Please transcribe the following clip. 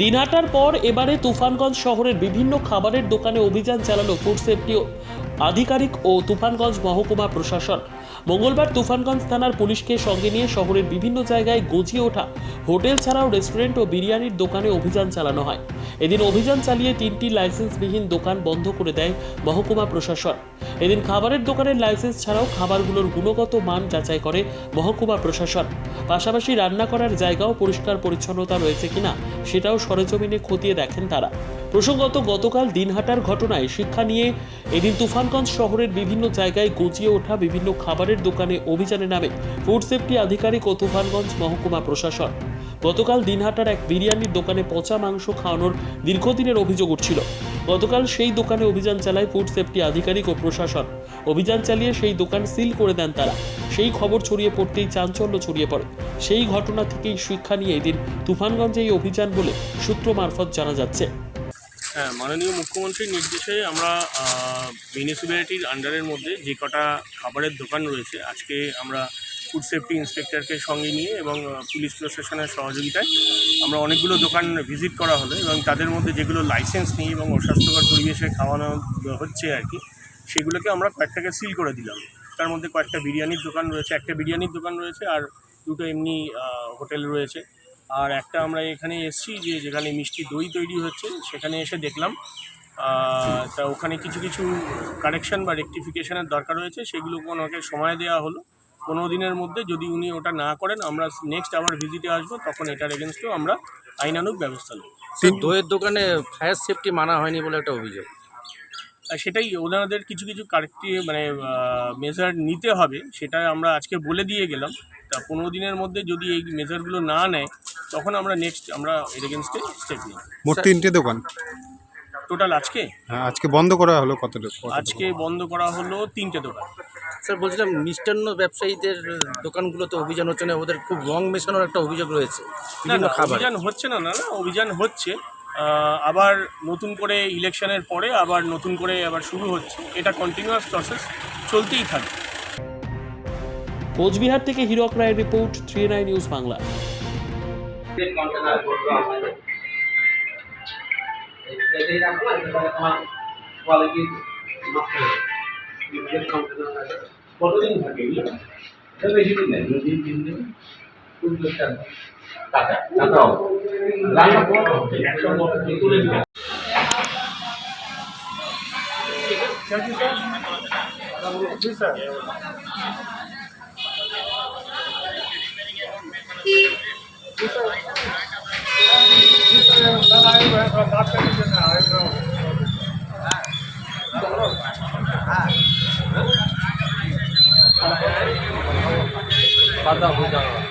দিনহাটার পর এবারে তুফানগঞ্জ শহরের বিভিন্ন খাবারের দোকানে অভিযান চালালো ফুড সেফটি আধিকারিক ও তুফানগঞ্জ মহকুমা প্রশাসন। মঙ্গলবার তুফানগঞ্জ থানার পুলিশকে সঙ্গে নিয়ে শহরের বিভিন্ন জায়গায় গজিয়ে ওঠা হোটেল ছাড়াও রেস্টুরেন্ট ও বিরিয়ানির দোকানে অভিযান চালানো হয়। এদিন অভিযান চালিয়ে তিনটি লাইসেন্সবিহীন দোকান বন্ধ করে দেয় মহকুমা প্রশাসন। এদিন খাবারের দোকানের লাইসেন্স ছাড়াও খাবারগুলোর গুণগত মান যাচাই করে মহকুমা প্রশাসন। পাশাপাশি রান্না করার জায়গাও পরিষ্কার পরিচ্ছন্নতা রয়েছে কিনা সেটাও সরেজমিনে খতিয়ে দেখেন তারা। প্রসঙ্গত, গতকাল দিনহাটার ঘটনায় শিক্ষা নিয়ে এদিন তুফানগঞ্জ শহরের বিভিন্ন জায়গায় গজিয়ে ওঠা বিভিন্ন খাবারের দোকানে অভিযানে নামে ফুড সেফটি আধিকারিক ও তুফানগঞ্জ মহকুমা প্রশাসন। গতকাল দিনহাটার এক বিরিয়ানির দোকানে পচা মাংস খাওয়ানোর দীর্ঘদিনের অভিযোগ উঠছিল। গতকাল সেই দোকানে অভিযান চালায় ফুড সেফটি আধিকারিক ও প্রশাসন। অভিযান চালিয়ে সেই দোকান সিল করে দেন তারা। সেই খবর ছড়িয়ে পড়তেই চাঞ্চল্য ছড়িয়ে পড়ে। সেই ঘটনা থেকেই শিক্ষা নিয়ে এদিন তুফানগঞ্জে এই অভিযান বলে সূত্র মারফত জানা যাচ্ছে। হ্যাঁ মাননীয় মুখ্যমন্ত্রীর নির্দেশে আমরা মিউনিসিপ্যালিটির আন্ডারের মধ্যে যে কটা খাবারের দোকান রয়েছে, আজকে আমরা ফুড সেফটি ইন্সপেক্টরকে সঙ্গে নিয়ে এবং পুলিশ প্রশাসনের সহযোগিতায় আমরা অনেকগুলো দোকান ভিজিট করা হলো এবং তাদের মধ্যে যেগুলো লাইসেন্স নেই এবং অস্বাস্থ্যকর পরিবেশে খাওয়ানো হচ্ছে আর কি, সেগুলোকে আমরা কয়েকটাকে সিল করে দিলাম। তার মধ্যে কয়েকটা বিরিয়ানির দোকান রয়েছে, একটা বিরিয়ানির দোকান রয়েছে আর দুটো এমনি হোটেল রয়েছে। আর একটা আমরা এখানে এসেছি যে যেখানে মিষ্টি দই তৈরি হচ্ছে, সেখানে এসে দেখলাম তা ওখানে কিছু কিছু কারেকশন বা রেকটিফিকেশনের দরকার রয়েছে সেগুলো ওনাকে সময় দেওয়া হলো। পনেরো দিনের মধ্যে যদি উনি ওটা না করেন আমরা নেক্সট আবার ভিজিটে আসব তখন এটার এগেনস্টেও আমরা আইনানুগ ব্যবস্থা নেব। দইয়ের দোকানে ফায়ার সেফটি মানা হয়নি বলে একটা অভিযোগ। আর সেটাই ওনাদের কিছু কিছু কারেক্টি মানে মেজার নিতে হবে সেটা আমরা আজকে বলে দিয়ে গেলাম। তা পনেরো দিনের মধ্যে যদি এই মেজারগুলো না নেয় তখন আমরা নেক্সট আমরা এর এগেনস্টে স্টেপ নিই মোট তিনটে দোকান? টোটাল আজকে? হ্যাঁ, আজকে বন্ধ করা হলো কত কত আজকে বন্ধ করা হলো তিনটে দোকান। স্যার বলছিলাম মিষ্টান্ন ব্যবসায়ীদের দোকানগুলোতে অভিযান হচ্ছে না ওদের খুব রং মেশানোর একটা অভিযোগ রয়েছে না বিভিন্ন খাবার। অভিযান হচ্ছে না না না অভিযান হচ্ছে। আহ, আবার নতুন করে ইলেকশনের পরে আবার নতুন করে আবার শুরু হচ্ছে। এটা কন্টিনিউয়াস প্রসেস চলতেই থাকবে কোচবিহার থেকে হিরক রায়ের report three nine news Bangla. Quality project complete থাকে কতদিন থাকে এগুলো? বেশি দিন নেই দুই তিন দিন। টাকা টাকা রান্না করতে হবে একশো তুলে দিলাম জি স্যার। জি স্যার। দাদা আয় বাত করতে না আয় वादा हो जाएगा।